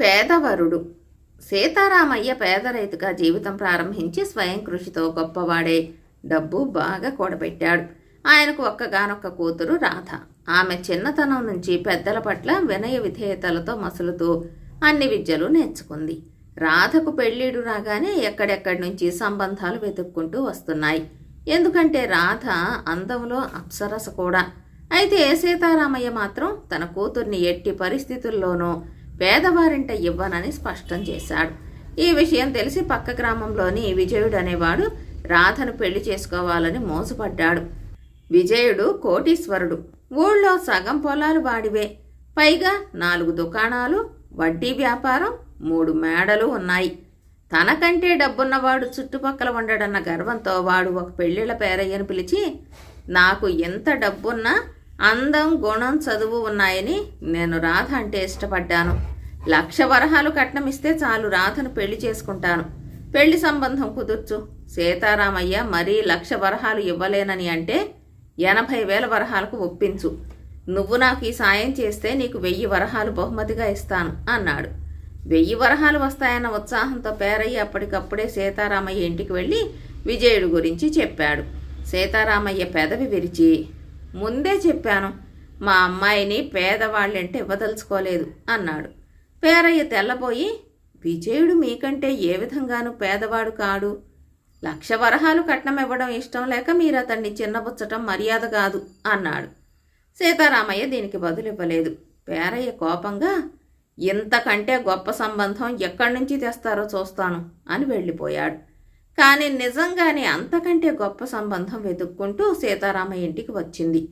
పేదవరుడు. సీతారామయ్య పేద రైతుగా జీవితం ప్రారంభించి స్వయం కృషితో గొప్పవాడే. డబ్బు బాగా కూడబెట్టాడు. ఆయనకు ఒక్కగానొక్క కూతురు రాధ. ఆమె చిన్నతనం నుంచి పెద్దల పట్ల వినయ విధేయతలతో మసులుతూ అన్ని విద్యలు నేర్చుకుంది. రాధకు పెళ్ళిడు రాగానే ఎక్కడెక్కడి నుంచి సంబంధాలు వెతుక్కుంటూ వస్తున్నాయి. ఎందుకంటే రాధ అందంలో అప్సరస కూడా. అయితే సీతారామయ్య మాత్రం తన కూతుర్ని ఎట్టి పరిస్థితుల్లోనూ పేదవారింట ఇవ్వనని స్పష్టం చేశాడు. ఈ విషయం తెలిసి పక్క గ్రామంలోని విజయుడు అనేవాడు రాధను పెళ్ళి చేసుకోవాలని మోసపడ్డాడు. విజయుడు కోటీశ్వరుడు. ఊళ్ళో సగం పొలాలు వాడివే. పైగా నాలుగు దుకాణాలు వడ్డీ వ్యాపారం మూడు మేడలు ఉన్నాయి. తనకంటే డబ్బున్నవాడు చుట్టుపక్కల ఉండడన్న గర్వంతో వాడు ఒక పెళ్ళిళ్ళ పేరయ్యను పిలిచి నాకు ఎంత డబ్బున్నా అందం గుణం చదువు ఉన్నాయని నేను రాధ అంటే ఇష్టపడ్డాను. లక్ష వరహాలు కట్నం ఇస్తే చాలు రాధను పెళ్ళి చేసుకుంటాను. పెళ్ళి సంబంధం కుదుర్చు. సీతారామయ్య మరీ లక్ష వరహాలు ఇవ్వలేనని అంటే ఎనభై వేల వరహాలకు ఒప్పించు. నువ్వు నాకు ఈ సాయం చేస్తే నీకు వెయ్యి వరహాలు బహుమతిగా ఇస్తాను అన్నాడు. వెయ్యి వరహాలు వస్తాయన్న ఉత్సాహంతో పేరయ్య అప్పటికప్పుడే సీతారామయ్య ఇంటికి వెళ్ళి విజయుడు గురించి చెప్పాడు. సీతారామయ్య పెదవి విరిచి ముందే చెప్పాను మా అమ్మాయిని పేదవాళ్ళంటే ఇవ్వదలుచుకోలేదు అన్నాడు. పేరయ్య తెల్లబోయి విజయుడు మీకంటే ఏ విధంగానూ పేదవాడు కాడు. లక్ష వరహాలు కట్నం ఇవ్వడం ఇష్టం లేక మీరు అతన్ని చిన్నబుచ్చటం మర్యాద కాదు అన్నాడు. సీతారామయ్య దీనికి బదులివ్వలేదు. పేరయ్య కోపంగా ఇంతకంటే గొప్ప సంబంధం ఎక్కడి నుంచి తెస్తారో చూస్తాను అని వెళ్ళిపోయాడు. కానీ నిజంగానే అంతకంటే గొప్ప సంబంధం వెతుక్కుంటూ సీతారామయ్య ఇంటికి వచ్చింది.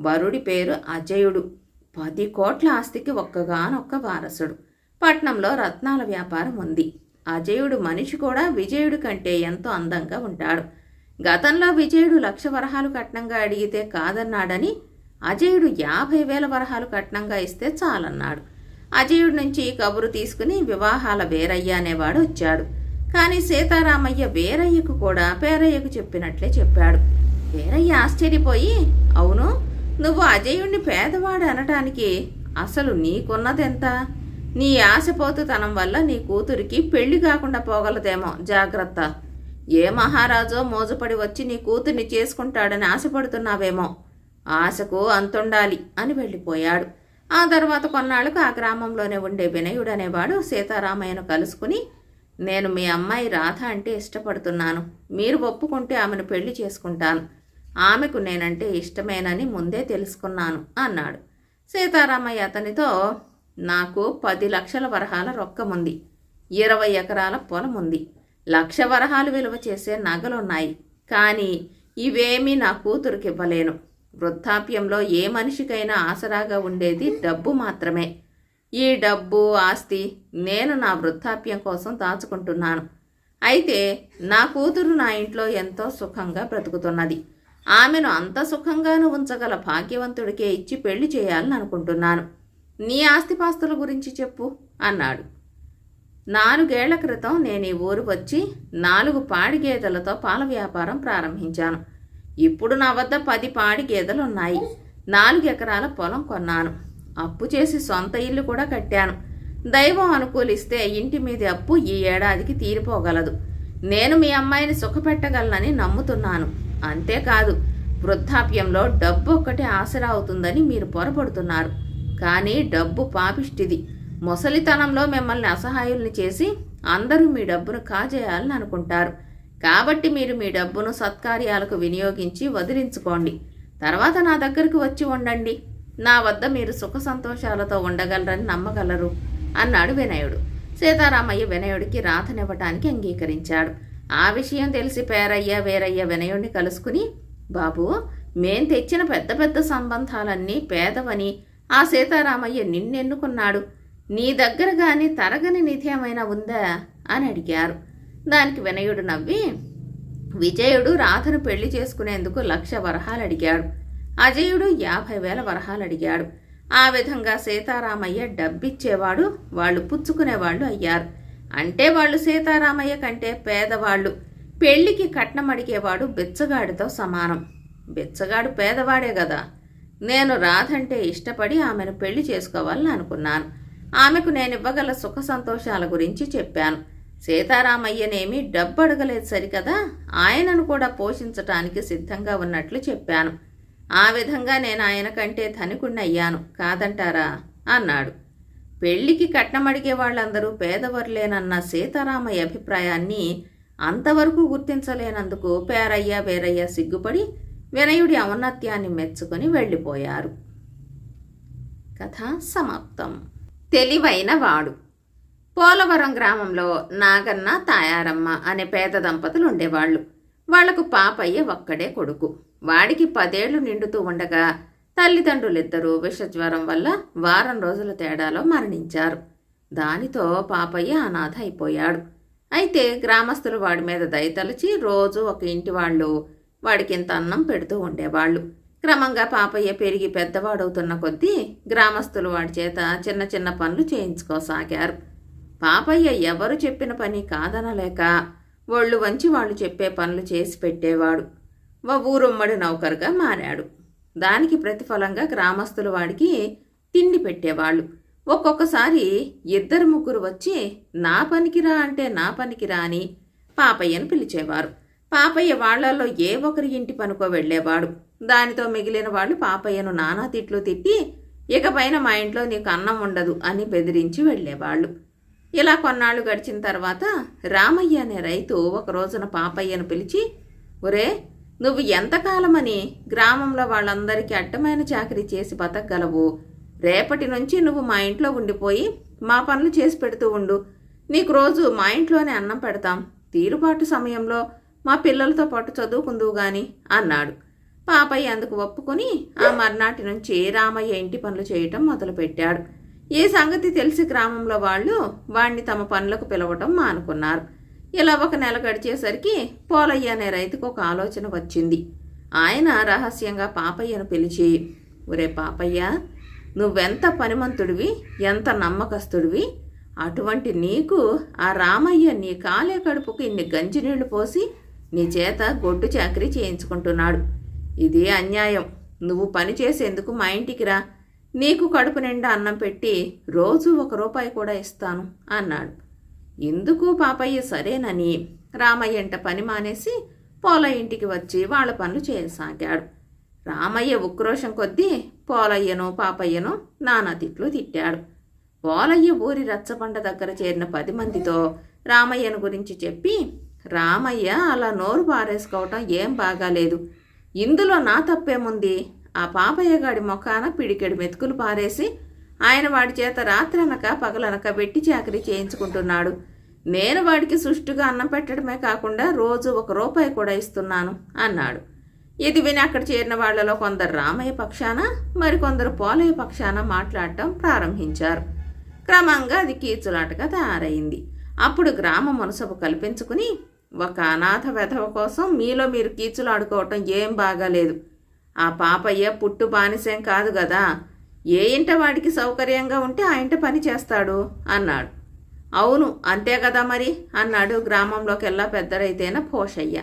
వరుడి పేరు అజయుడు. పది కోట్ల ఆస్తికి ఒక్కగానొక్క వారసుడు. పట్నంలో రత్నాల వ్యాపారం ఉంది. అజయుడు మనిషి కూడా విజయుడి కంటే ఎంతో అందంగా ఉంటాడు. గతంలో విజయుడు లక్ష వరహాలు కట్నంగా అడిగితే కాదన్నాడని అజయుడు యాభై వేల వరహాలు కట్నంగా ఇస్తే చాలన్నాడు. అజయుడి నుంచి కబురు తీసుకుని వివాహాల వీరయ్య అనేవాడు వచ్చాడు. కానీ సీతారామయ్య వీరయ్యకు కూడా పేరయ్యకు చెప్పినట్లే చెప్పాడు. వీరయ్య ఆశ్చర్యపోయి అవును నువ్వు అజయుణ్ణి పేదవాడు అనటానికి అసలు నీకున్నదెంత? నీ ఆశపోతుతనం వల్ల నీ కూతురికి పెళ్ళి కాకుండా పోగలదేమో జాగ్రత్త. ఏ మహారాజో మోజుపడి వచ్చి నీ కూతుర్ని చేసుకుంటాడని ఆశపడుతున్నావేమో? ఆశకు అంతుండాలి అని వెళ్ళిపోయాడు. ఆ తర్వాత కొన్నాళ్ళకు ఆ గ్రామంలోనే ఉండే వినయుడు అనేవాడు సీతారామయ్యను కలుసుకుని నేను మీ అమ్మాయి రాధ అంటే ఇష్టపడుతున్నాను. మీరు ఒప్పుకుంటే ఆమెను పెళ్ళి చేసుకుంటాను. ఆమెకు నేనంటే ఇష్టమేనని ముందే తెలుసుకున్నాను అన్నాడు. సీతారామయ్య అతనితో నాకు పది లక్షల వరహాల రొక్కముంది. ఇరవై ఎకరాల పొలం ఉంది లక్ష వరహాలు విలువ చేసే నగలున్నాయి. కానీ ఇవేమీ నా కూతురికి ఇవ్వలేను వృద్ధాప్యంలో ఏ మనిషికైనా ఆసరాగా ఉండేది డబ్బు మాత్రమే. ఈ డబ్బు ఆస్తి నేను నా వృద్ధాప్యం కోసం దాచుకుంటున్నాను. అయితే నా కూతురు నా ఇంట్లో ఎంతో సుఖంగా బ్రతుకుతున్నది. ఆమెను అంత సుఖంగాను ఉంచగల భాగ్యవంతుడికే ఇచ్చి పెళ్ళి చేయాలని అనుకుంటున్నాను. నీ ఆస్తిపాస్తుల గురించి చెప్పు అన్నాడు. నాలుగేళ్ళ క్రితం నేను ఈ ఊరు వచ్చి నాలుగు పాడి గేదెలతో పాల వ్యాపారం ప్రారంభించాను. ఇప్పుడు నా వద్ద పది పాడి గేదెలు ఉన్నాయి నాలుగు ఎకరాల పొలం కొన్నాను. అప్పు చేసి సొంత ఇల్లు కూడా కట్టాను. దైవం అనుకూలిస్తే ఇంటి మీది అప్పు ఈ ఏడాదికి తీరిపోగలదు. నేను మీ అమ్మాయిని సుఖపెట్టగలనని నమ్ముతున్నాను. అంతేకాదు వృద్ధాప్యంలో డబ్బు ఒక్కటే ఆసరా అవుతుందని మీరు పొరపడుతున్నారు. కానీ డబ్బు పాపిష్టిది. ముసలితనంలో మిమ్మల్ని అసహాయుల్ని చేసి అందరూ మీ డబ్బును కాజేయాలని అనుకుంటారు. కాబట్టి మీరు మీ డబ్బును సత్కార్యాలకు వినియోగించి వదిలించుకోండి. తర్వాత నా దగ్గరకు వచ్చి ఉండండి. నా వద్ద మీరు సుఖ సంతోషాలతో ఉండగలరని నమ్మగలరు అన్నాడు వినయుడు. సీతారామయ్య వినయుడికి రాతనివ్వటానికి అంగీకరించాడు. ఆ విషయం తెలిసి పేరయ్య వేరయ్య వినయుడిని కలుసుకుని బాబు మేం తెచ్చిన పెద్ద పెద్ద సంబంధాలన్నీ పేదవని ఆ సీతారామయ్య నిన్నెన్నుకున్నాడు. నీ దగ్గర గాని తరగని నిధి ఏమైనా ఉందా? అని అడిగారు. దానికి వినయుడు నవ్వి విజయుడు రాధను పెళ్ళి చేసుకునేందుకు లక్ష వరహాలు అడిగాడు. అజయుడు యాభై వేల వరహాలు అడిగాడు ఆ విధంగా సీతారామయ్య డబ్బిచ్చేవాడు వాళ్ళు పుచ్చుకునేవాళ్ళు అయ్యారు. అంటే వాళ్ళు సీతారామయ్య కంటే పేదవాళ్ళు. పెళ్ళికి కట్నం అడిగేవాడు బిచ్చగాడితో సమానం. బిచ్చగాడు పేదవాడే కదా నేను రాధంటే ఇష్టపడి ఆమెను పెళ్ళి చేసుకోవాలని అనుకున్నాను. ఆమెకు నేనివ్వగల సుఖ సంతోషాల గురించి చెప్పాను. సీతారామయ్యనేమి డబ్బు అడగలేదు సరికదా? ఆయనను కూడా పోషించటానికి సిద్ధంగా ఉన్నట్లు చెప్పాను. ఆ విధంగా నేను ఆయన కంటే ధనికుణ్ణయ్యాను కాదంటారా? అన్నాడు. పెళ్ళికి కట్నం అడిగే వాళ్ళందరూ పేదవర్లేనన్న సీతారామయ్య అభిప్రాయాన్ని అంతవరకు గుర్తించలేనందుకు పేరయ్య వేరయ్య సిగ్గుపడి వినయుడి ఔన్నత్యాన్ని మెచ్చుకొని వెళ్ళిపోయారు. కథ సమాప్తం. తెలివైన వాడు. పోలవరం గ్రామంలో నాగన్న తాయారమ్మ అనే పేద దంపతులు ఉండేవాళ్ళు. వాళ్ళకు పాపయ్య ఒక్కడే కొడుకు. వాడికి పదేళ్ళు నిండుతూ ఉండగా తల్లిదండ్రులిద్దరూ విషజ్వరం వల్ల వారం రోజుల తేడాలో మరణించారు. దానితో పాపయ్య అనాథ అయిపోయాడు. అయితే గ్రామస్తులు వాడి మీద దయతలిచి రోజు ఒక ఇంటి వాళ్ళు వాడికి ఇంత అన్నం పెడుతూ ఉండేవాళ్ళు. క్రమంగా పాపయ్య పెరిగి పెద్దవాడవుతున్న కొద్దీ గ్రామస్తులు వాడి చేత చిన్న చిన్న పనులు చేయించుకోసాగారు. పాపయ్య ఎవరు చెప్పిన పని కాదనలేక ఒళ్ళు వంచి వాళ్ళు చెప్పే పనులు చేసి పెట్టేవాడు. ఊరుమ్మడి నౌకరుగా మారాడు. దానికి ప్రతిఫలంగా గ్రామస్తులు వాడికి తిండి పెట్టేవాళ్ళు. ఒక్కొక్కసారి ఇద్దరు ముగ్గురు వచ్చి నా పనికిరా అంటే నా పనికిరా అని పాపయ్యను పిలిచేవారు. పాపయ్య వాళ్ళలో ఏ ఒకరి ఇంటి పనుకో వెళ్ళేవాడు. దానితో మిగిలిన వాళ్ళు పాపయ్యను నానా తిట్లు తిట్టి ఇకపైన మా ఇంట్లో నీకు అన్నం ఉండదు అని బెదిరించి వెళ్ళేవాళ్ళు. ఇలా కొన్నాళ్ళు గడిచిన తర్వాత రామయ్య అనే రైతు ఒక రోజున పాపయ్యను పిలిచి ఒరే నువ్వు ఎంతకాలమని గ్రామంలో వాళ్ళందరికీ అడ్డమైన చాకరీ చేసి బతకగలవు? రేపటి నుంచి నువ్వు మా ఇంట్లో ఉండిపోయి మా పనులు చేసి పెడుతూ ఉండు. నీకు రోజు మా ఇంట్లోనే అన్నం పెడతాం. తీరుబాటు సమయంలో మా పిల్లలతో పాటు చదువుకుందువు గాని అన్నాడు. పాపయ్య అందుకు ఒప్పుకొని ఆ మర్నాటి నుంచి రామయ్య ఇంటి పనులు చేయటం మొదలుపెట్టాడు. ఈ సంగతి తెలిసి గ్రామంలో వాళ్ళు వాణ్ణి తమ పనులకు పిలవటం మానుకున్నారు. ఇలా ఒక నెల గడిచేసరికి పోలయ్య అనే రైతుకు ఒక ఆలోచన వచ్చింది. ఆయన రహస్యంగా పాపయ్యను పిలిచి ఒరే పాపయ్య నువ్వెంత పనిమంతుడివి ఎంత నమ్మకస్తుడివి. అటువంటి నీకు ఆ రామయ్య నీ కాలే కడుపుకు ఇన్ని గంజినీళ్ళు పోసి నీ చేత గొడ్డు చాకరీ చేయించుకుంటున్నాడు. ఇదే అన్యాయం. నువ్వు పని చేసేందుకు మా ఇంటికి రా. నీకు కడుపు నిండా అన్నం పెట్టి రోజు ఒక రూపాయి కూడా ఇస్తాను అన్నాడు. ఎందుకు పాపయ్య సరేనని? రామయ్యంట పని మానేసి పోల ఇంటికి వచ్చి వాళ్ళ పనులు చేయసాగాడు. రామయ్య ఉక్రోషం కొద్దీ పోలయ్యను పాపయ్యను నానా తిట్లు తిట్టాడు. పోలయ్య ఊరి రచ్చబండ దగ్గర చేరిన పది మందితో రామయ్యను గురించి చెప్పి రామయ్య అలా నోరు పారేసుకోవటం ఏం బాగాలేదు. ఇందులో నా తప్పేముంది? ఆ పాపయ్య గాడి మొఖాన పిడికెడు మెతుకులు పారేసి ఆయన వాడి చేత రాత్రనక పగలనక పెట్టి చాకరీ చేయించుకుంటున్నాడు. నేను వాడికి సుష్టుగా అన్నం పెట్టడమే కాకుండా రోజు ఒక రూపాయి కూడా ఇస్తున్నాను అన్నాడు. ఇది విని అక్కడ చేరిన వాళ్ళలో కొందరు రామయ్య పక్షాన మరికొందరు పోలయ్య పక్షాన మాట్లాడటం ప్రారంభించారు. క్రమంగా అది కీచులాటగా తయారైంది. అప్పుడు గ్రామ మనసపు కల్పించుకుని ఒక అనాథ వెధవ కోసం మీలో మీరు కీచులాడుకోవటం ఏం బాగాలేదు. ఆ పాపయ్య పుట్టు బానిసేం కాదు కదా ఏ ఇంట వాడికి సౌకర్యంగా ఉంటే ఆ ఇంట పని చేస్తాడు అన్నాడు. అవును అంతే కదా మరి అన్నాడు గ్రామంలోకెల్లా పెద్దరైతేన పోషయ్య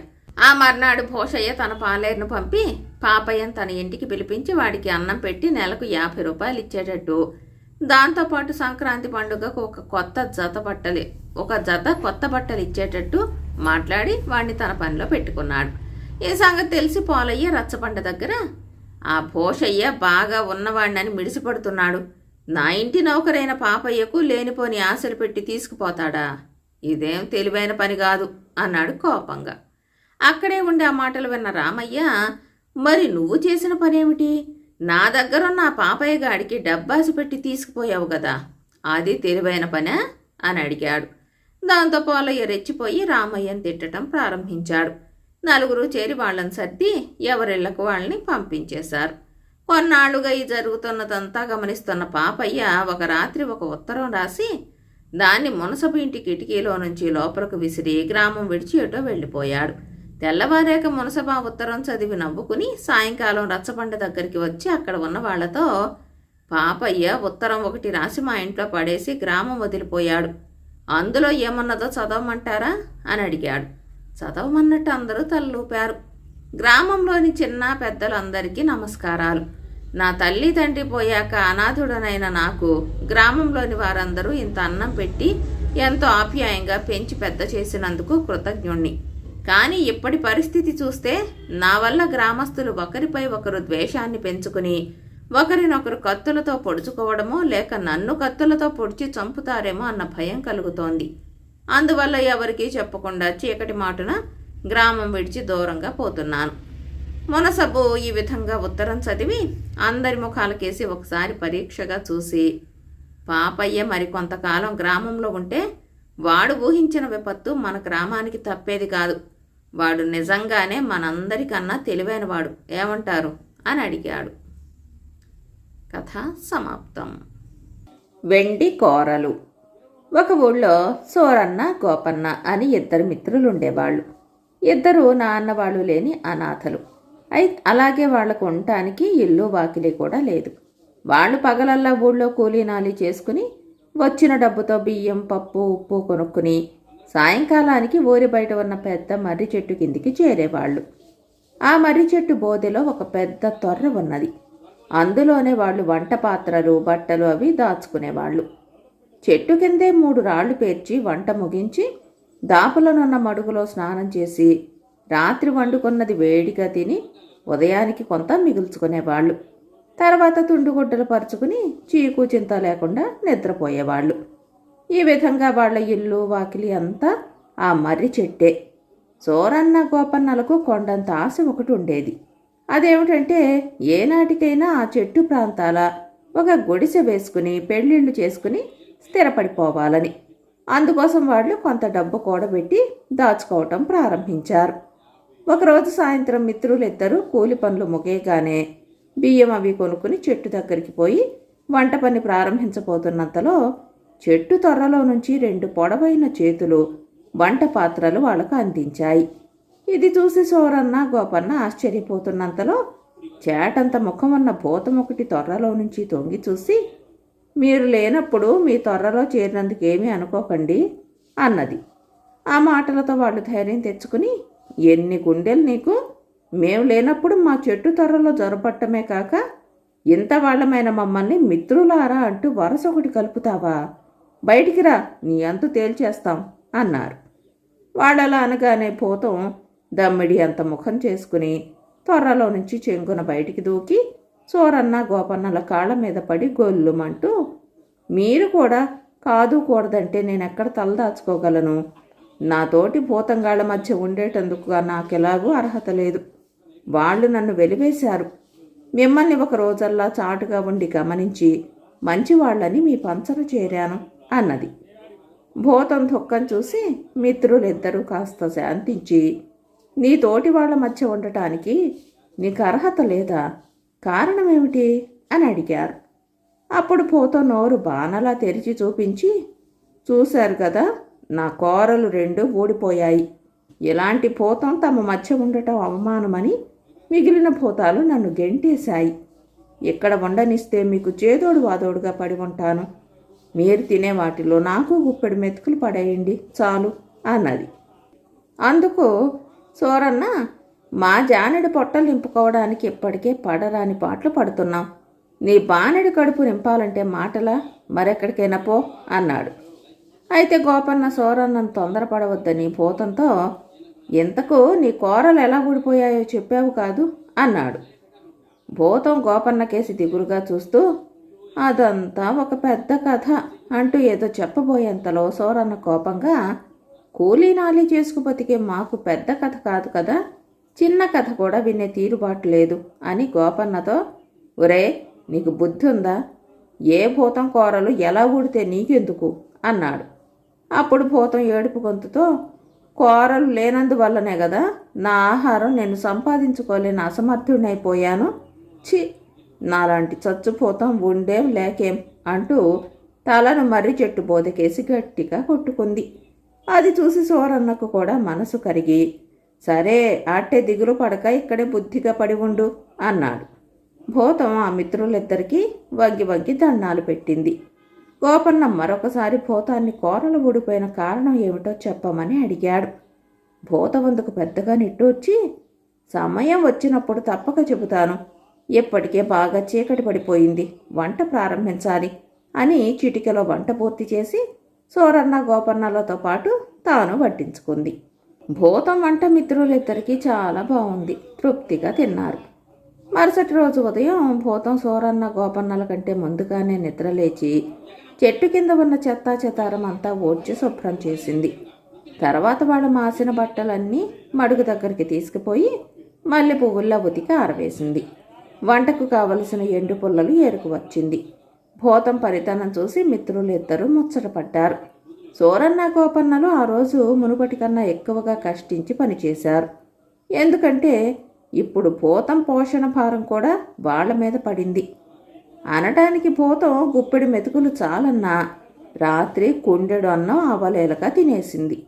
ఆ మర్నాడు పోషయ్య తన పాలేరును పంపి పాపయ్యను తన ఇంటికి పిలిపించి వాడికి అన్నం పెట్టి నెలకు యాభై రూపాయలు ఇచ్చేటట్టు దాంతోపాటు సంక్రాంతి పండుగకు ఒక కొత్త జత బట్టలు ఒక జత కొత్త బట్టలు ఇచ్చేటట్టు మాట్లాడి వాడిని తన పనిలో పెట్టుకున్నాడు. ఈ సంగతి తెలిసి పోలయ్య రచ్చబండ దగ్గర ఆ భోషయ్య బాగా ఉన్నవాణ్ణని మిడిసిపడుతున్నాడు. నా ఇంటి నౌకరైన పాపయ్యకు లేనిపోని ఆశలు పెట్టి తీసుకుపోతాడా? ఇదేం తెలివైన పని కాదు అన్నాడు కోపంగా. అక్కడే ఉండే ఆ మాటలు విన్న రామయ్య మరి నువ్వు చేసిన పనేమిటి? నా దగ్గరున్న ఆ పాపయ్య గాడికి డబ్బాసి పెట్టి తీసుకుపోయావు కదా అది తెలివైన పనే? అని అడిగాడు. దాంతో పోలయ్య రెచ్చిపోయి రామయ్యను తిట్టడం ప్రారంభించాడు. నలుగురు చేరి వాళ్ళని సర్ది ఎవరిళ్ళకు వాళ్ళని పంపించేశారు. కొన్నాళ్ళుగా ఈ జరుగుతున్నదంతా గమనిస్తున్న పాపయ్య ఒక రాత్రి ఒక ఉత్తరం రాసి దాన్ని మునసపు ఇంటి కిటికీలో నుంచి లోపలకు విసిరి గ్రామం విడిచి ఎటో వెళ్ళిపోయాడు. తెల్లవారాక మునసబా ఉత్తరం చదివి నవ్వుకుని సాయంకాలం రచ్చబండ దగ్గరికి వచ్చి అక్కడ ఉన్న వాళ్ళతో పాపయ్య ఉత్తరం ఒకటి రాసి మా ఇంట్లో పడేసి గ్రామం వదిలిపోయాడు. అందులో ఏమన్నదో చదవమంటారా? అని అడిగాడు. చదవమన్నట్టు అందరూ తల్లూపారు గ్రామంలోని చిన్న పెద్దలందరికీ నమస్కారాలు. నా తల్లి తండ్రి పోయాక అనాథుడనైన నాకు గ్రామంలోని వారందరూ ఇంత అన్నం పెట్టి ఎంతో ఆప్యాయంగా పెంచి పెద్ద చేసినందుకు కృతజ్ఞుణ్ణి. కానీ ఇప్పటి పరిస్థితి చూస్తే నా వల్ల గ్రామస్తులు ఒకరిపై ఒకరు ద్వేషాన్ని పెంచుకుని ఒకరినొకరు కత్తులతో పొడుచుకోవడమో లేక నన్ను కత్తులతో పొడిచి చంపుతారేమో అన్న భయం కలుగుతోంది. అందువల్ల ఎవరికీ చెప్పకుండా చీకటి మాటున గ్రామం విడిచి దూరంగా పోతున్నాను. మునసబ్బు ఈ విధంగా ఉత్తరం చదివి అందరి ముఖాలకేసి ఒకసారి పరీక్షగా చూసి పాపయ్య మరి కొంతకాలం గ్రామంలో ఉంటే వాడు ఊహించిన విపత్తు మన గ్రామానికి తప్పేది కాదు. వాడు నిజంగానే మనందరికన్నా తెలివైనవాడు. ఏమంటారు? అని అడిగాడు. కథ సమాప్తం. వెండి కోరలు. ఒక ఊళ్ళో సోరన్న గోపన్న అని ఇద్దరు మిత్రులు ఉండేవాళ్ళు ఇద్దరు నాన్న వాళ్ళు లేని అనాథలు. అయి అలాగే వాళ్ళకు ఉండటానికి ఇల్లు వాకిలి కూడా లేదు. వాళ్ళు పగలల్లా ఊళ్ళో కూలీనాలి చేసుకుని వచ్చిన డబ్బుతో బియ్యం పప్పు ఉప్పు కొనుక్కుని సాయంకాలానికి ఊరి బయట ఉన్న పెద్ద మర్రి చెట్టు కిందికి చేరేవాళ్ళు. ఆ మర్రి చెట్టు బోదెలో ఒక పెద్ద తొర్ర ఉన్నది. అందులోనే వాళ్ళు వంట పాత్రలు బట్టలు అవి దాచుకునేవాళ్ళు. చెట్టు కిందే మూడు రాళ్ళు పేర్చి వంట ముగించి దాపలనున్న మడుగులో స్నానం చేసి రాత్రి వండుకున్నది వేడిగా తిని ఉదయానికి కొంత మిగుల్చుకునేవాళ్ళు. తర్వాత తుండుగుడ్డలు పరుచుకుని చీకు చింత లేకుండా నిద్రపోయేవాళ్ళు. ఈ విధంగా వాళ్ళ ఇల్లు వాకిలి అంతా ఆ మర్రి చెట్టే. సోరన్న గోపన్నలకు కొండంత ఆశ ఒకటి ఉండేది. అదేమిటంటే ఏనాటికైనా ఆ చెట్టు ప్రాంతాల ఒక గుడిసె వేసుకుని పెళ్ళిళ్ళు చేసుకుని స్థిరపడిపోవాలని. అందుకోసం వాళ్ళు కొంత డబ్బు కూడబెట్టి దాచుకోవటం ప్రారంభించారు. ఒకరోజు సాయంత్రం మిత్రులిద్దరూ కూలి పనులు ముగియగానే బియ్యం అవి కొనుక్కుని చెట్టు దగ్గరికి పోయి వంట పని ప్రారంభించబోతున్నంతలో చెట్టు తొర్రలో నుంచి రెండు పొడవైన చేతులు వంట పాత్రలు వాళ్ళకు అందించాయి. ఇది చూసి సోరన్న గోపన్న ఆశ్చర్యపోతున్నంతలో చేటంత ముఖం ఉన్న భూతం ఒకటి తొర్రలో నుంచి తొంగి చూసి మీరు లేనప్పుడు మీ త్వరలో చేరినందుకు ఏమీ అనుకోకండి అన్నది. ఆ మాటలతో వాళ్ళు ధైర్యం తెచ్చుకుని ఎన్ని గుండెలు నీకు? మేము లేనప్పుడు మా చెట్టు త్వరలో జొరపట్టమే కాక ఇంత వాళ్ళమైన మమ్మల్ని మిత్రులారా అంటూ వరస ఒకటి కలుపుతావా? బయటికి రా నీ అంతు తేల్చేస్తాం అన్నారు. వాళ్ళలా అనగానే భూతం దమ్మిడి అంత ముఖం చేసుకుని త్వరలో నుంచి చెంగున బయటికి దూకి సోరన్న గోపన్నల కాళ్ళ మీద పడి గొల్లుమంటూ మీరు కూడా కాదు కూడదంటే నేను ఎక్కడ తలదాచుకోగలను నాతోటి భూతంగాళ్ళ మధ్య ఉండేటందుకు నాకెలాగూ అర్హత లేదు. వాళ్ళు నన్ను వెలివేశారు. మిమ్మల్ని ఒక రోజల్లా చాటుగా ఉండి గమనించి మంచివాళ్ళని మీ పంచన చేరాను అన్నది. భూతం దుఃఖం చూసి మిత్రులిద్దరూ కాస్త శాంతించి నీ తోటి వాళ్ళ మధ్య ఉండటానికి నీకు అర్హత లేదా? కారణమేమిటి? అని అడిగారు. అప్పుడు పోతో నోరు బాణలా తెరిచి చూపించి చూశారు కదా నా కోరలు రెండు ఊడిపోయాయి. ఇలాంటి పూతం తమ మధ్య ఉండటం అవమానమని మిగిలిన భూతాలు నన్ను గెంటేశాయి. ఇక్కడ ఉండనిస్తే మీకు చేదోడు వాదోడుగా పడి ఉంటాను. మీరు తినే వాటిలో నాకు గుప్పెడు మెతుకులు పడేయండి చాలు అన్నది. అందుకు సోరన్న మా జానెడు పొట్టలు నింపుకోవడానికి ఇప్పటికే పడరాని పాటలు పడుతున్నాం. నీ బానెడు కడుపు నింపాలంటే మాటలా? మరెక్కడికైనా పో అన్నాడు. అయితే గోపన్న సోరన్నను తొందరపడవద్దని భూతంతో ఇంతకు నీ కూరలు ఎలా ఊడిపోయాయో చెప్పావు కాదు? అన్నాడు. భూతం గోపన్న కేసి దిగులుగా చూస్తూ అదంతా ఒక పెద్ద కథ అంటూ ఏదో చెప్పబోయేంతలో సోరన్న కోపంగా కూలీ నాలి చేసుకు బతికే మాకు పెద్ద కథ కాదు కదా? చిన్న కథ కూడా వినే తీరుబాటు లేదు అని గోపన్నతో ఒరే నీకు బుద్ధి ఉందా ఏ భూతం కూరలు ఎలా ఊడితే నీకెందుకు? అన్నాడు. అప్పుడు భూతం ఏడుపు గొంతుతో కూరలు లేనందువల్లనే కదా నా ఆహారం నేను సంపాదించుకోలేని అసమర్థుడినైపోయాను. చి నాలాంటి చచ్చిపోతాం ఉండేం లేకేం అంటూ తలను మర్రి చెట్టు బోదకేసి గట్టిగా కొట్టుకుంది. అది చూసి సోరన్నకు కూడా మనసు కరిగి సరే అట్టే దిగులు పడక ఇక్కడే బుద్ధిగా పడి ఉండు అన్నాడు. భూతం ఆ మిత్రులిద్దరికీ వగ్గి వగ్గి దండాలు పెట్టింది. గోపన్న మరొకసారి భూతాన్ని కోరలు ఊడిపోయిన కారణం ఏమిటో చెప్పమని అడిగాడు. భూతవందుకు పెద్దగా నిట్టూర్చి సమయం వచ్చినప్పుడు తప్పక చెబుతాను. ఇప్పటికే బాగా చీకటి పడిపోయింది. వంట ప్రారంభించాలి అని చిటికలో వంట పూర్తి చేసి సోరన్న గోపన్నలతో పాటు తాను వడ్డించుకుంది. భూతం వంట మిత్రులిద్దరికీ చాలా బాగుంది తృప్తిగా తిన్నారు. మరుసటి రోజు ఉదయం భూతం సోరన్న గోపన్నల కంటే ముందుగానే నిద్రలేచి చెట్టు కింద ఉన్న చెత్తా చెతారం అంతా ఓడ్చి శుభ్రం చేసింది. తర్వాత వాళ్ళ మాసిన బట్టలన్నీ మడుగు దగ్గరికి తీసుకుపోయి మల్లె పువ్వుల్లో ఉతికి ఆరవేసింది. వంటకు కావలసిన ఎండు పుల్లలు ఏరుకు వచ్చింది. భూతం పరితనం చూసి మిత్రులు ఇద్దరూ ముచ్చటపడ్డారు. సోరన్న గోపన్నలు ఆ రోజు మునుపటి కన్నా ఎక్కువగా కష్టించి పనిచేశారు. ఎందుకంటే ఇప్పుడు భూతం పోషణ భారం కూడా వాళ్ళ మీద పడింది. అనటానికి భూతం గుప్పెడి మెతుకులు చాలన్నా రాత్రి కుండెడు అన్నం అవలేలగా తినేసింది.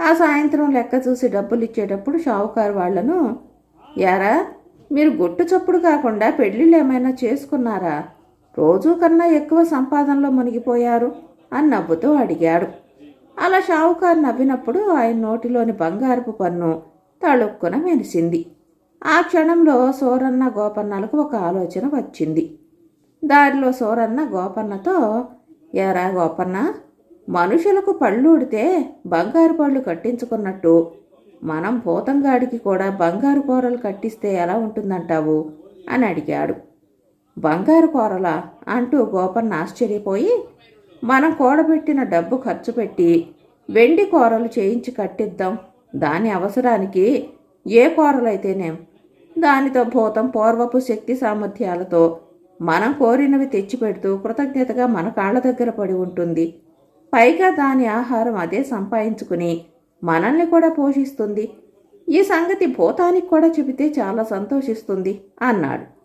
ఆ సాయంత్రం లెక్క చూసి డబ్బులు ఇచ్చేటప్పుడు షావుకారు వాళ్ళను యారా మీరు గుట్టు చప్పుడు కాకుండా పెళ్ళిళ్ళు ఏమైనా చేసుకున్నారా? రోజు కన్నా ఎక్కువ సంపాదనలో మునిగిపోయారు. అని నవ్వుతూ అడిగాడు. అలా షావుకారు నవ్వినప్పుడు ఆయన నోటిలోని బంగారపు పన్ను తళుక్కున మెరిసింది. ఆ క్షణంలో సోరన్న గోపన్నలకు ఒక ఆలోచన వచ్చింది. దారిలో సోరన్న గోపన్నతో ఎరా గోపన్న మనుషులకు పళ్ళు ఉడితే బంగారు పళ్ళు కట్టించుకున్నట్టు. మనం పోతంగాడికి కూడా బంగారు కూరలు కట్టిస్తే ఎలా ఉంటుందంటావు? అని అడిగాడు. బంగారు కూరలా? అంటూ గోపన్న ఆశ్చర్యపోయి మనం కూడబెట్టిన డబ్బు ఖర్చు పెట్టి వెండి కూరలు చేయించి కట్టిద్దాం. దాని అవసరానికి ఏ కూరలైతేనేం? దానితో భూతం పూర్వపు శక్తి సామర్థ్యాలతో మనం కోరినవి తెచ్చిపెడుతూ కృతజ్ఞతగా మన కాళ్ళ దగ్గర పడి ఉంటుంది. పైగా దాని ఆహారం అదే సంపాదించుకుని మనల్ని కూడా పోషిస్తుంది. ఈ సంగతి భూతానికి కూడా చెబితే చాలా సంతోషిస్తుంది అన్నాడు.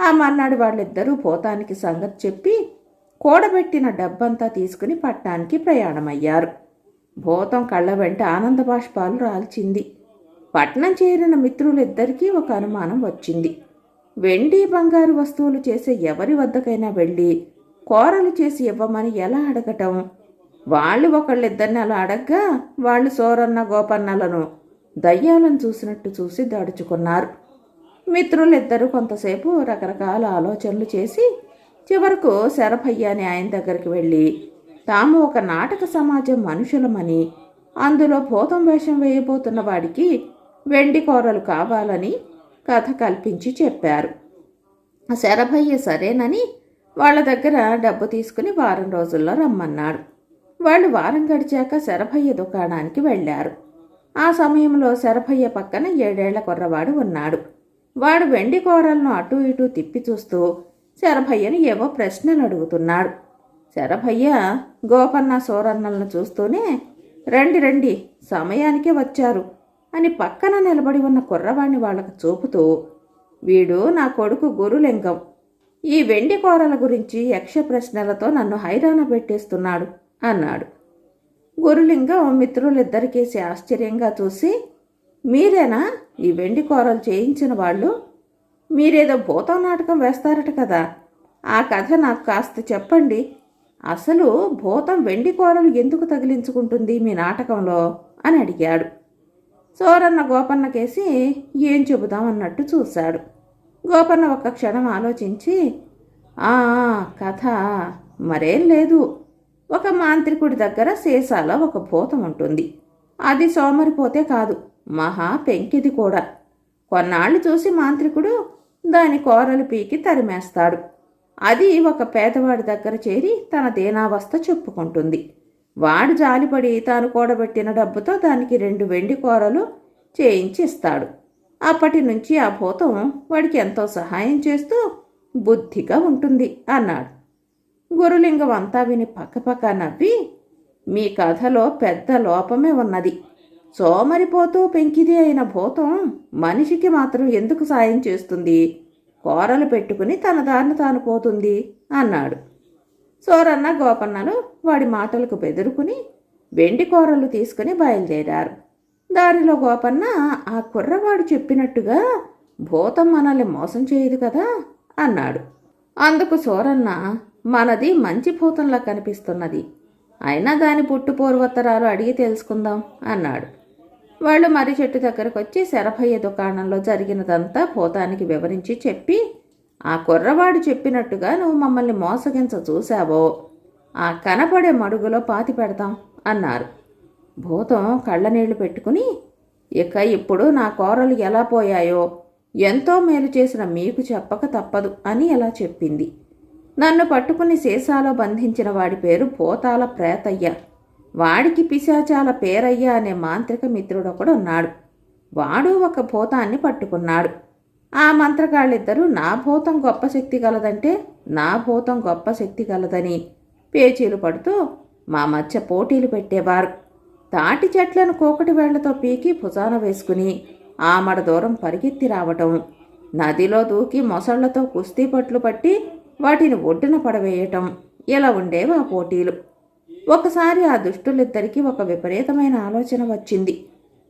ఆ మర్నాడు వాళ్ళిద్దరూ భూతానికి సంగతి చెప్పి కూడబెట్టిన డబ్బంతా తీసుకుని పట్టణానికి ప్రయాణమయ్యారు. భూతం కళ్ళ వెంట ఆనంద బాష్పాలు రాల్చింది. పట్నం చేరిన మిత్రులిద్దరికీ ఒక అనుమానం వచ్చింది. వెండి బంగారు వస్తువులు చేసే ఎవరి వద్దకైనా వెళ్ళి కూరలు చేసి ఇవ్వమని ఎలా అడగటం? వాళ్ళు ఒకళ్ళిద్దరిని అలా అడగ్గా వాళ్ళు సోరన్న గోపన్నలను దయ్యాలను చూసినట్టు చూసి దడుచుకున్నారు. మిత్రులిద్దరూ కొంతసేపు రకరకాల ఆలోచనలు చేసి చివరకు శరభయ్య అని ఆయన దగ్గరికి వెళ్ళి తాము ఒక నాటక సమాజం మనుషులమని అందులో భూతం వేషం వేయబోతున్న వాడికి వెండి కూరలు కావాలని కథ కల్పించి చెప్పారు. శరభయ్య సరేనని వాళ్ళ దగ్గర డబ్బు తీసుకుని వారం రోజుల్లో రమ్మన్నాడు. వాళ్ళు వారం గడిచాక శరభయ్య దుకాణానికి వెళ్ళారు. ఆ సమయంలో శరభయ్య పక్కన ఏడేళ్ళ కుర్రవాడు ఉన్నాడు. వాడు వెండి కూరలను అటూ ఇటూ తిప్పి చూస్తూ శరభయ్యను ఏవో ప్రశ్నలు అడుగుతున్నాడు. శరభయ్య గోపన్న సోరన్నలను చూస్తూనే రండి రండి సమయానికే వచ్చారు అని పక్కన నిలబడి ఉన్న కుర్రవాణ్ణి వాళ్ళకు చూపుతూ వీడు నా కొడుకు గురులింగం ఈ వెండి కూరల గురించి యక్ష ప్రశ్నలతో నన్ను హైరాణ పెట్టేస్తున్నాడు అన్నాడు. గురులింగం మిత్రులిద్దరికేసి ఆశ్చర్యంగా చూసి మీరేనా ఈ వెండి కూరలు చేయించిన వాళ్ళు? మీరేదో భూతం నాటకం వేస్తారట కదా. ఆ కథ నాకు కాస్త చెప్పండి. అసలు భూతం వెండి కూరలు ఎందుకు తగిలించుకుంటుంది మీ నాటకంలో? అని అడిగాడు. సోరన్న గోపన్నకేసి ఏం చెబుదామన్నట్టు చూశాడు. గోపన్న ఒక్క క్షణం ఆలోచించి ఆ కథ మరేం లేదు. ఒక మాంత్రికుడి దగ్గర సీసాలో ఒక భూతం ఉంటుంది. అది సోమరిపోతే కాదు మహా పెంకిది కూడా. కొన్నాళ్ళు చూసి మాంత్రికుడు దాని కూరలు పీకి తరిమేస్తాడు. అది ఒక పేదవాడి దగ్గర చేరి తన దీనావస్థ చెప్పుకుంటుంది. వాడు జాలిపడి తాను కూడబెట్టిన డబ్బుతో దానికి రెండు వెండి కూరలు చేయించి ఇస్తాడు అప్పటి నుంచి ఆ భూతం వాడికి ఎంతో సహాయం చేస్తూ బుద్ధిగా ఉంటుంది అన్నాడు. గురులింగం అంతా విని పక్కపక్క నవ్వి మీ కథలో పెద్ద లోపమే ఉన్నది. సోమరిపోతూ పెంకిది అయిన భూతం మనిషికి మాత్రం ఎందుకు సాయం చేస్తుంది? కూరలు పెట్టుకుని తన దారిని తాను పోతుంది అన్నాడు. సోరన్న గోపన్నలు వాడి మాటలకు బెదురుకుని వెండి కూరలు తీసుకుని బయలుదేరారు. దారిలో గోపన్న ఆ కుర్రవాడు చెప్పినట్టుగా భూతం మనల్ని మోసం చేయదు కదా అన్నాడు. అందుకు సోరన్న మనది మంచి భూతంలా కనిపిస్తున్నది. అయినా దాని పుట్టు పూర్వత్తరాలు అడిగి తెలుసుకుందాం అన్నాడు. వాళ్ళు మర్రి చెట్టు దగ్గరకు వచ్చి శరభయ్య దుకాణంలో జరిగినదంతా భూతానికి వివరించి చెప్పి ఆ కుర్రవాడు చెప్పినట్టుగా నువ్వు మమ్మల్ని మోసగించ చూశావో ఆ కనపడే మడుగులో పాతి పెడతాం అన్నారు. భూతం కళ్ళనీళ్ళు పెట్టుకుని ఇక ఇప్పుడు నా కూరలు ఎలా పోయాయో ఎంతో మేలు చేసిన మీకు చెప్పక తప్పదు అని ఎలా చెప్పింది. నన్ను పట్టుకుని సీసాలో బంధించిన వాడి పేరు పోతాల ప్రేతయ్య. వాడికి పిశాచాల పేరయ్య అనే మాంత్రిక మిత్రుడు ఒకడు ఉన్నాడు. వాడు ఒక భూతాన్ని పట్టుకున్నాడు. ఆ మంత్రగాళ్ళిద్దరూ నా భూతం గొప్ప శక్తి గలదంటే నా భూతం గొప్ప శక్తి గలదని పేచీలు పడుతూ మా మధ్య పోటీలు పెట్టేవారు. తాటి చెట్లను కోకటి వేళ్ళతో పీకి భుజాన వేసుకుని ఆమడ దూరం పరిగెత్తి రావటం నదిలో దూకి మొసళ్ళతో కుస్తీ పట్లు పట్టి వాటిని ఒడ్డున పడవేయటం ఇలా ఉండేవి ఆ పోటీలు. ఒకసారి ఆ దుష్టులిద్దరికీ ఒక విపరీతమైన ఆలోచన వచ్చింది.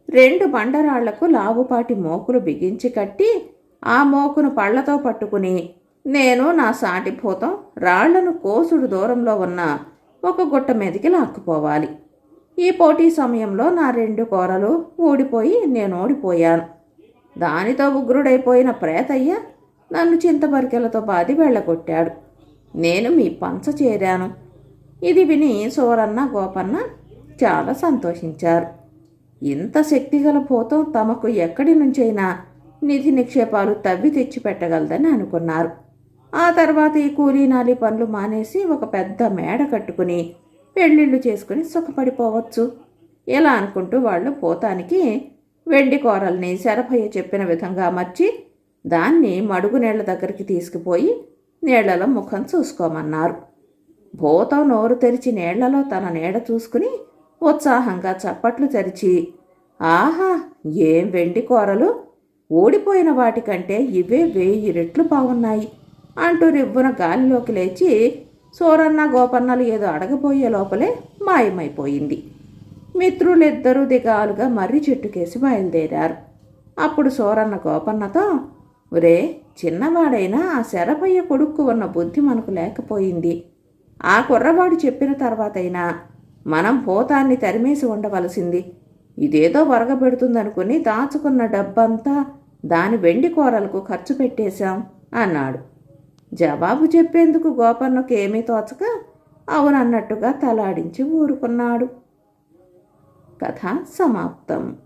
రెండు బండరాళ్ళకు లావుపాటి మోకులు బిగించి కట్టి ఆ మోకును పళ్ళతో పట్టుకుని నేను నా సాటి భూతం రాళ్ళను కోసుడు దూరంలో ఉన్న ఒక గుట్ట మీదకి లాక్కుపోవాలి. ఈ పోటీ సమయంలో నా రెండు కూరలు ఊడిపోయి నేను ఓడిపోయాను. దానితో ఉగ్రుడైపోయిన ప్రేతయ్య నన్ను చింతపరికెలతో బాది వెళ్ళగొట్టాడు. నేను మీ పంచ చేరాను. ఇది విని సోరన్న గోపన్న చాలా సంతోషించారు. ఇంత శక్తిగల భూతం తమకు ఎక్కడి నుంచైనా నిధి నిక్షేపాలు తవ్వి తెచ్చిపెట్టగలదని అనుకున్నారు. ఆ తర్వాత ఈ కూలీనాలి పనులు మానేసి ఒక పెద్ద మేడ కట్టుకుని పెళ్ళిళ్ళు చేసుకుని సుఖపడిపోవచ్చు. ఇలా అనుకుంటూ వాళ్ళు పోతానికి వెండి కూరల్ని శరభయ్య చెప్పిన విధంగా మర్చి దాన్ని మడుగు నీళ్ళ దగ్గరికి తీసుకుపోయి నీళ్ళలో ముఖం చూసుకోమన్నారు. భూతం నోరు తెరిచి నీళ్ళలో తన నీడ చూసుకుని ఉత్సాహంగా చప్పట్లు తెరిచి ఆహా ఏం వెండి కూరలు? ఓడిపోయిన వాటికంటే ఇవే వెయ్యి రెట్లు బాగున్నాయి అంటూ రివ్వున గాలిలోకి లేచి సోరన్న గోపన్నలు ఏదో అడగబోయే లోపలే మాయమైపోయింది. మిత్రులిద్దరూ దిగాలుగా మర్రి చెట్టుకేసి బయలుదేరారు. అప్పుడు సోరన్న గోపన్నతో ఒరే చిన్నవాడైనా ఆ శరభయ్య కొడుక్కు ఉన్న బుద్ధి మనకు లేకపోయింది. ఆ కుర్రవాడు చెప్పిన తర్వాతైనా మనం భూతాన్ని తరిమేసి ఉండవలసింది. ఇదేదో వరగబెడుతుందనుకుని దాచుకున్న డబ్బంతా దాని వెండి కూరలకు ఖర్చు పెట్టేశాం అన్నాడు. జవాబు చెప్పేందుకు గోపన్నకు ఏమీ తోచక అవునన్నట్టుగా తలాడించి ఊరుకున్నాడు. కథ సమాప్తం.